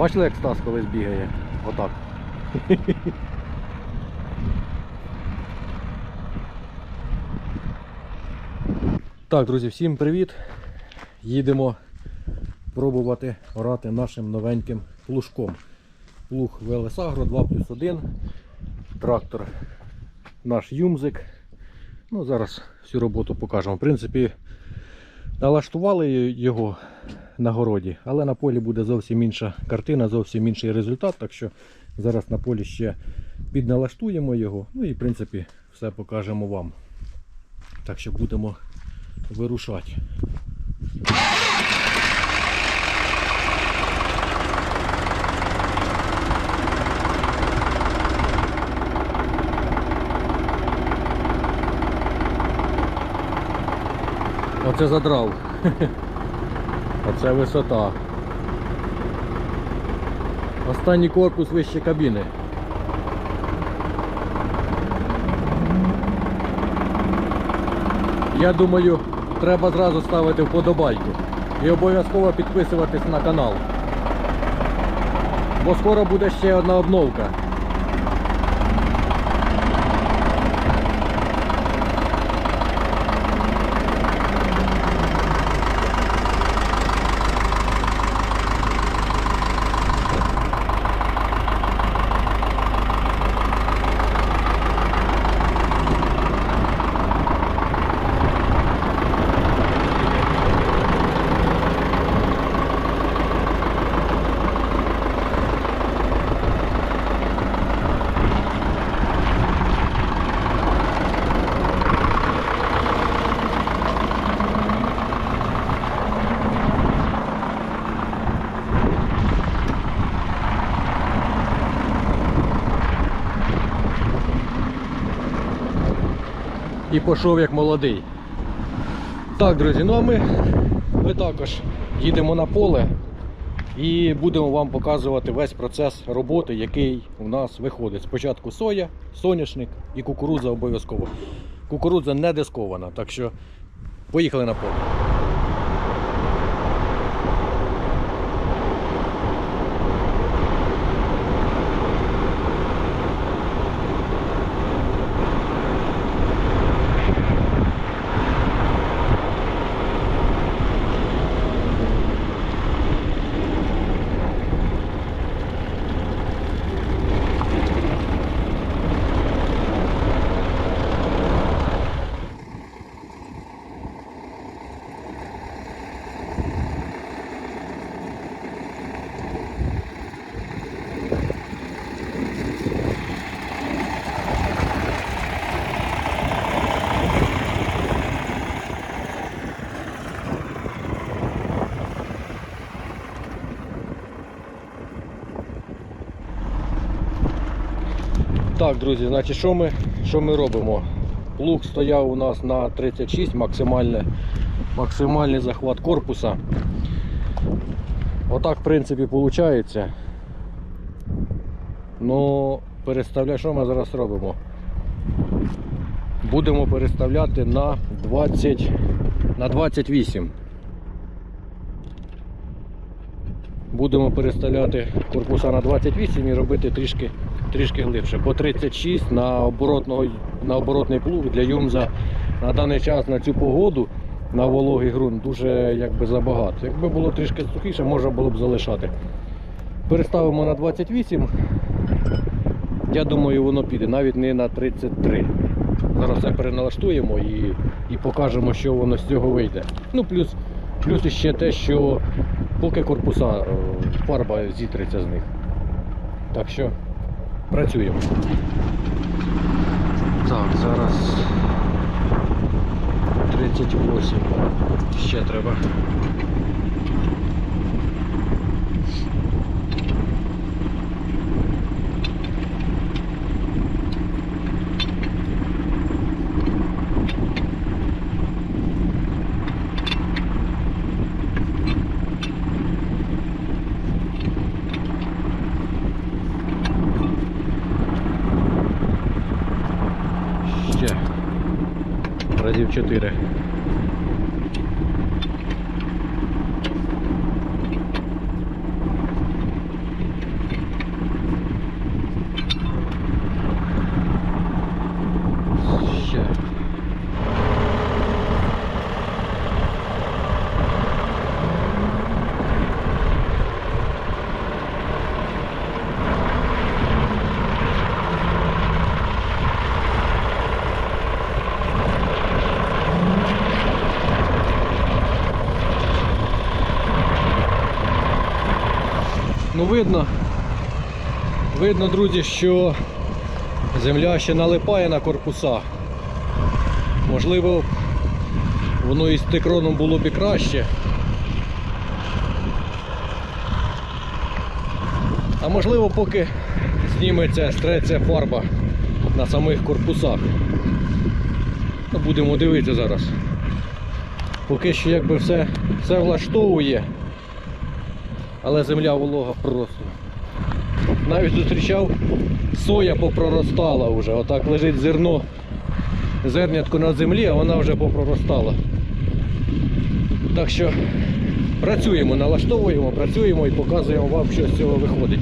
Бачили, як Стас колись бігає? Отак. Так, друзі, всім привіт! Їдемо пробувати орати нашим новеньким плужком. Плуг Велесагро 2 плюс 1. Трактор наш юмзик. Ну, зараз всю роботу покажемо. В принципі, налаштували його на городі, але на полі буде зовсім інша картина, зовсім інший результат. Так що зараз на полі ще підналаштуємо його. Ну і в принципі все покажемо вам. Так що будемо вирушати. Оце задрав. Оце висота. Останній корпус вище кабіни. Я думаю, треба зразу ставити вподобайку і обов'язково підписуватись на канал. Бо скоро буде ще одна обновка. І пішов як молодий. Так, друзі, ну а ми, ми також їдемо на поле і будемо вам показувати весь процес роботи, який у нас виходить. Спочатку соя, соняшник і кукурудза обов'язково. Кукурудза не дискована, так що поїхали на поле. Так, друзі, значить, що ми, що ми робимо? Плуг стояв у нас на 36, максимальне, максимальний захват корпуса. Отак, в принципі, виходить. Ну, переставляй, що ми зараз робимо? Будемо переставляти на 20, на 28. Будемо переставляти корпуса на 28 і робити трішки, трішки глибше. По 36 на, на оборотний плуг для юмза на даний час на цю погоду на вологий ґрунт дуже якби забагато. Якби було трішки сухіше, можна було б залишати. Переставимо на 28. Я думаю, воно піде навіть не на 33. Зараз все переналаштуємо і, і покажемо, що воно з цього вийде. Ну, плюс, плюс ще те, що поки корпуса е, фарба зітреться з них. Так що працюємо. Так, зараз 38. Ще треба. М4. Видно, видно, друзі, що земля ще налипає на корпуса. Можливо, воно із тикроном було б і краще. А можливо, поки зніметься, стреться фарба на самих корпусах. Будемо дивитися зараз. Поки що якби все, все влаштовує, але земля волога просто. Навіть зустрічав, соя попроростала вже. Отак лежить зерно, зернятко на землі, а вона вже попроростала. Так що працюємо, налаштовуємо, працюємо і показуємо вам, що з цього виходить.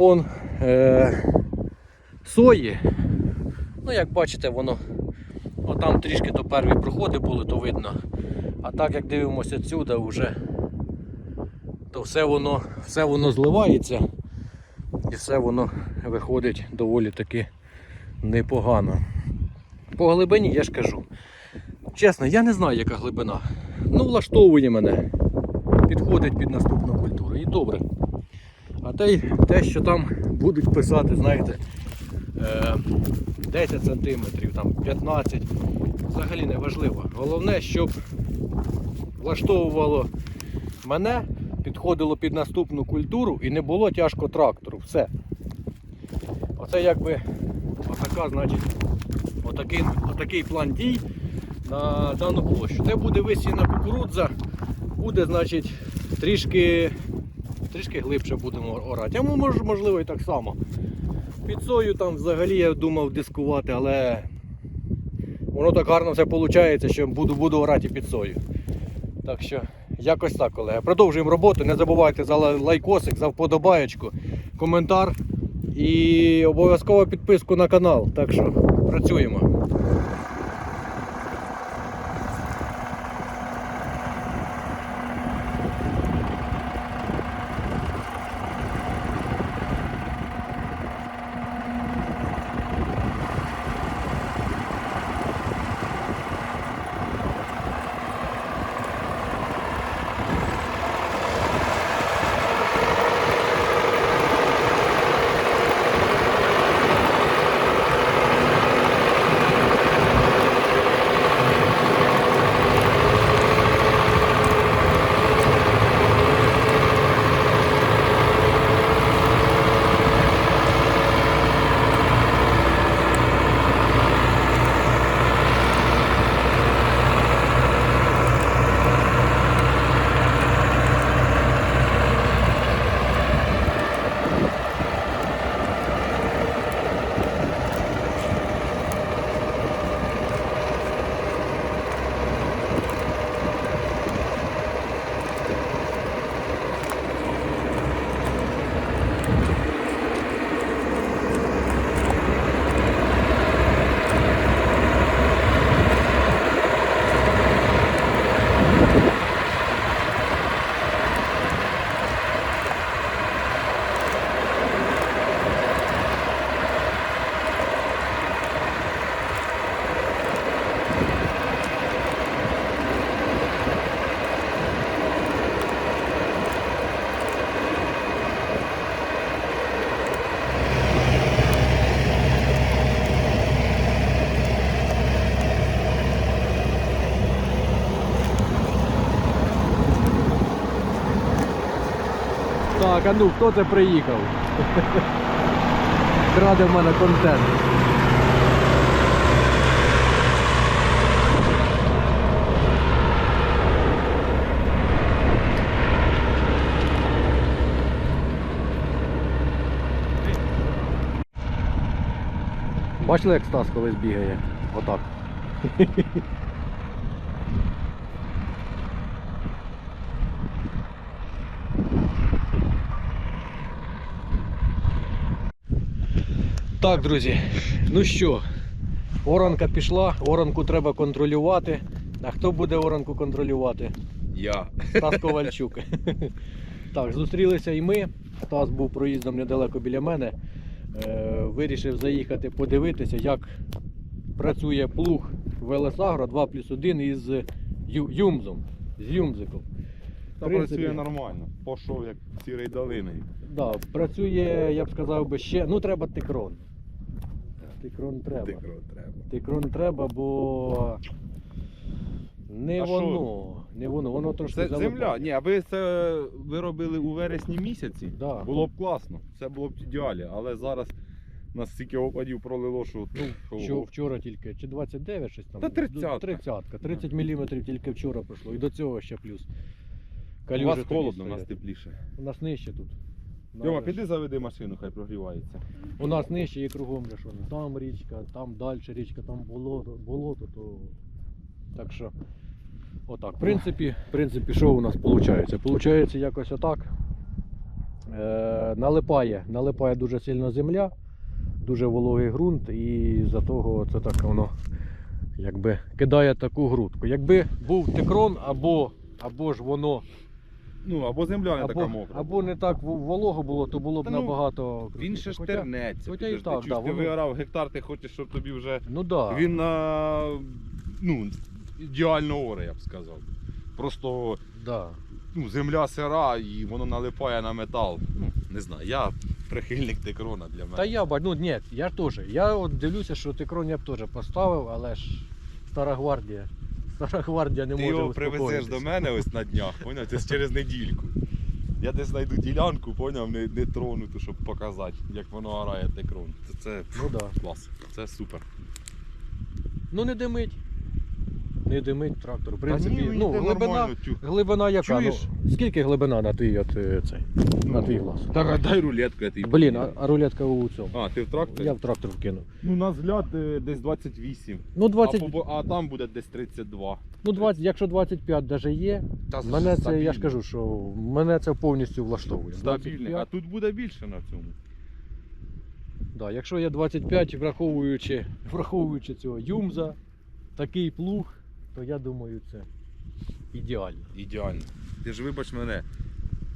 На фон е, сої. Ну, як бачите, воно отам трішки то перві проходи були, то видно. А так як дивимося відсюди вже, то все воно, все воно зливається і все воно виходить доволі таки непогано. По глибині я ж кажу. Чесно, я не знаю, яка глибина. Ну, влаштовує мене. Підходить під наступну культуру. І добре. А те, те що там будуть писати, знаєте, е, 10 сантиметрів, там 15, взагалі не важливо. Головне, щоб влаштовувало мене, підходило під наступну культуру і не було тяжко трактору. Все. Оце якби отака, значить, отакий, отакий план дій на дану площу. Це буде висіяна кукурудза, буде, значить, трішки, трішки глибше будемо орати. А мож- можливо і так само. Під сою там взагалі я думав дискувати, але воно так гарно все виходить, що буду, буду орати під сою. Так що, якось так, колеги. Продовжуємо роботу. Не забувайте за лайкосик, за вподобаєчку, коментар і обов'язково підписку на канал. Так що працюємо. Так, а ну хто це приїхав? Краде в мене контент. Бачили, як Стас колись бігає? Отак. Так, друзі, ну що, оранка пішла, оранку треба контролювати. А хто буде оранку контролювати? Я. Стас Ковальчук. Так, зустрілися і ми. Стас був проїздом недалеко біля мене. Е, вирішив заїхати подивитися, як працює плуг Велесагро 2 плюс 1 із Юмзом. З Юмзиком. Та принципі- працює нормально. Пішов як сірий долиною. Да, працює, я б сказав би, ще. Ну, треба тикрон. Тикрон треба. Тикро треба. Тикрон треба, бо не А воно. Не воно, воно трошки Це залипає. земля. Ні, аби це ви робили у вересні місяці, Да. було б класно. Це було б ідеалі. Але зараз нас стільки опадів пролило, що ну, що- вчора тільки, чи 29 щось там? Та 30-ка. 30, 30 мм тільки вчора пройшло. І до цього ще плюс. у Калюжі вас холодно, у нас тепліше. У нас нижче тут. Йома, піди заведи машину, хай прогрівається. У нас нижче і кругом не там річка, там далі річка, там болото, болото, то так що отак. В принципі, в принципі, що у нас виходить? Получається якось отак. е, налипає, налипає дуже сильно земля, дуже вологий ґрунт, і за того це так воно якби кидає таку грудку. Якби був текрон або, або ж воно Ну, або земля не така або, мокра. або не так в- волого було, то було б Та ну, набагато Він крутіше. ще ж Хоча- тернеться. хоча і підожди, так, чуєш, да, ти воно- виграв гектар, ти хочеш, щоб тобі вже. Ну да. Він на ну, ідеально оре, я б сказав. Просто да. ну, земля сира і воно налипає на метал. Ну, не знаю, я прихильник декрона для мене. Та я бачу, ну ні, я ж теж. Я от дивлюся, що текрон я б теж поставив, але ж стара гвардія. Стара гвардія не Ти може його привезеш до мене ось на днях, поняв? Це через недільку. Я десь знайду ділянку, поняв, не, не тронуту, щоб показати, як воно орає декрон. Це, це Ну да. клас, це супер. Ну не димить. Не димить трактор. В принципі, ні, ну, йде глибина, нормально, тю. глибина яка? Чуєш? Ну, скільки глибина на твій от, е, цей? На твій глаз? Так, а дай рулетку, я тобі Блін, а, а рулетка у цьому. А, ти в тракторі? Я в трактор вкинув. Ну, на взгляд е, десь 28. Ну 20, А, а там буде десь 32. ну 20, якщо 25 даже є, Та мене це, я ж стабільно. кажу, що мене це повністю влаштовує. Стабільний. А 25, тут буде більше на цьому. да, якщо є 25, враховуючи, враховуючи цього юмза, такий плуг, то я думаю, це ідеально. Ідеально. Ти ж вибач мене.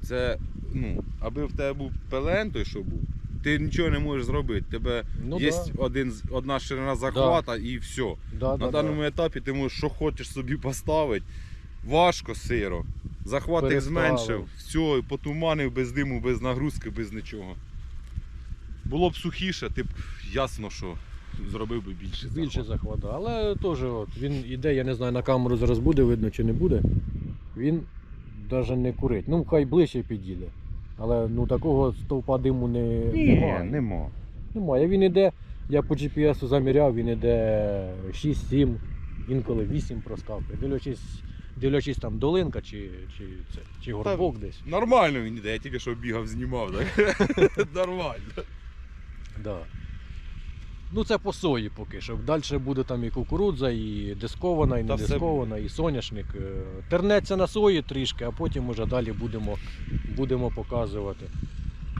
Це, ну, аби в тебе був пелен той, що був, ти нічого не можеш зробити. Тебе Ну є да. один, одна ширина захвата і все. Да, На да, даному да. етапі ти можеш що хочеш собі поставити. Важко сиро. Захват Переставив. зменшив, все, потуманив без диму, без нагрузки, без нічого. Було б сухіше, ти б ясно, що зробив би більше. Більше захват. Але теж от, він іде, я не знаю, на камеру зараз буде видно чи не буде. Він навіть не курить. Ну, хай ближче підійде. Але ну такого стовпа диму не немає. нема. Немає. Він іде, я по GPS заміряв, він іде 6-7, інколи 8 проскакує. Дивлячись, дивлячись там долинка чи, чи, це, чи горбок десь. Нормально він іде, я тільки що бігав, знімав, так? Нормально. Да. Ну це по сої поки що. Далі буде там і кукурудза, і дискована, і Та не все дискована, і соняшник. Е, Тернеться на сої трішки, а потім уже далі будемо, будемо показувати.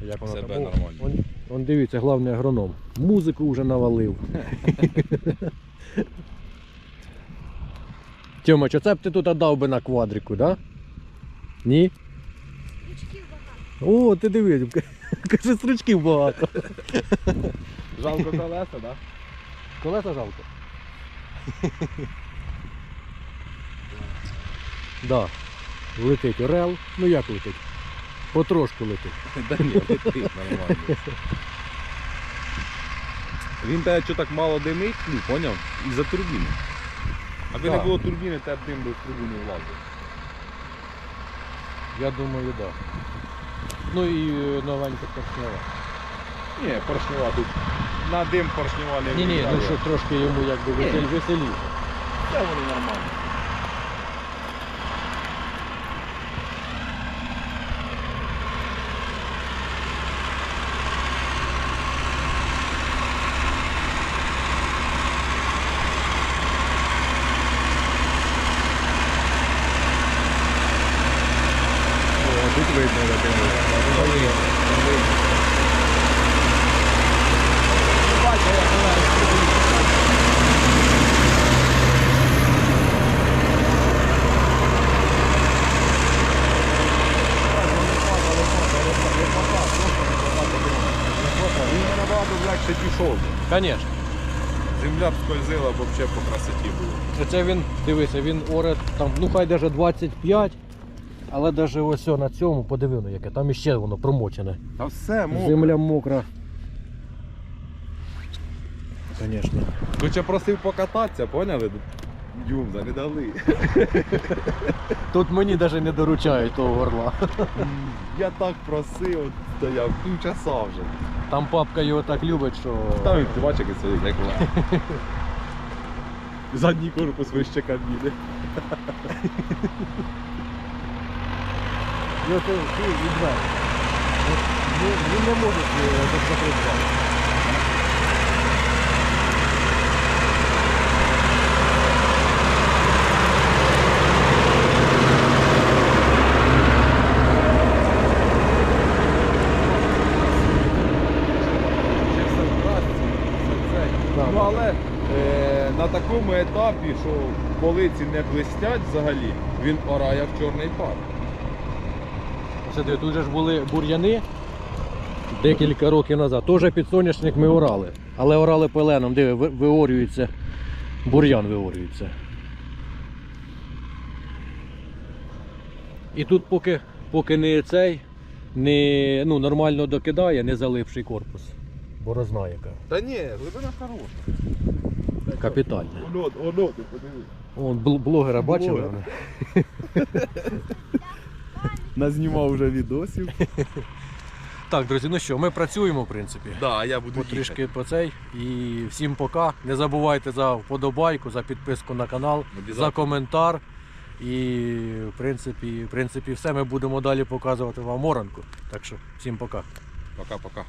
Як воно Себе там. О, нормально. Он, он дивіться, головний агроном. Музику вже навалив. Тьомич, оце б ти тут дав би на квадрику, да? Ні? Стрічків багато. О, ти дивись, каже, стрічків багато. Жалко колеса, так? Колеса жалко. да. Летить орел. Ну як летить? Потрошку летить. Да ні, летить нормально. Він тебе що так мало димить, ну поняв? Із-за турбіни. Аби не було турбіни, тебе б дим би в не влазив. Я думаю, так. Да. Ну і е, новенька поршнева. Ні, поршнева тут. На дим поршнева не Ні, ні, ну що трошки йому якби Ні. веселі. веселіше. Це вони нормально. О, тут видно, як Він набагато легше пішов. Звісно. Земля б скользила, бо взагалі по красоті було. Оце він, дивися, він оре там, ну хай даже 25, але даже ось на цьому, подиви, ну яке, там іще воно промочене. Та все, мокро. Земля мокра. Звісно. Хоча просив покататися, поняли? Юмза, не дали. Тут мені навіть не доручають того горла. Я так просив, стояв півчаса вже. Там папка його так любить, що. Там він, ти бачиш, як він сидить, як лев. Задній корпус вище кабіни. Ну, це, ти відверто. Він, він не може е, закрити. Такому етапі, що полиці не блистять взагалі, він орає як чорний пар. Тут же ж були бур'яни декілька років назад. Теж під соняшник ми орали. Але орали пеленом, диви, виорюється, бур'ян виорюється. І тут поки, поки не цей, не, ну, нормально докидає, не залипший корпус. Борозна яка. Та ні, глибина хороша. Капітальна. Оно, оно, ти подивись. Вон бл- блогера бачили? Блогера. Назнімав вже відосів. Так, друзі, ну що, ми працюємо, в принципі. Да, а я буду Потрішки по цей. І всім пока. Не забувайте за вподобайку, за підписку на канал, за коментар. І в принципі, в принципі, все ми будемо далі показувати вам оранку. Так що всім пока. Пока-пока.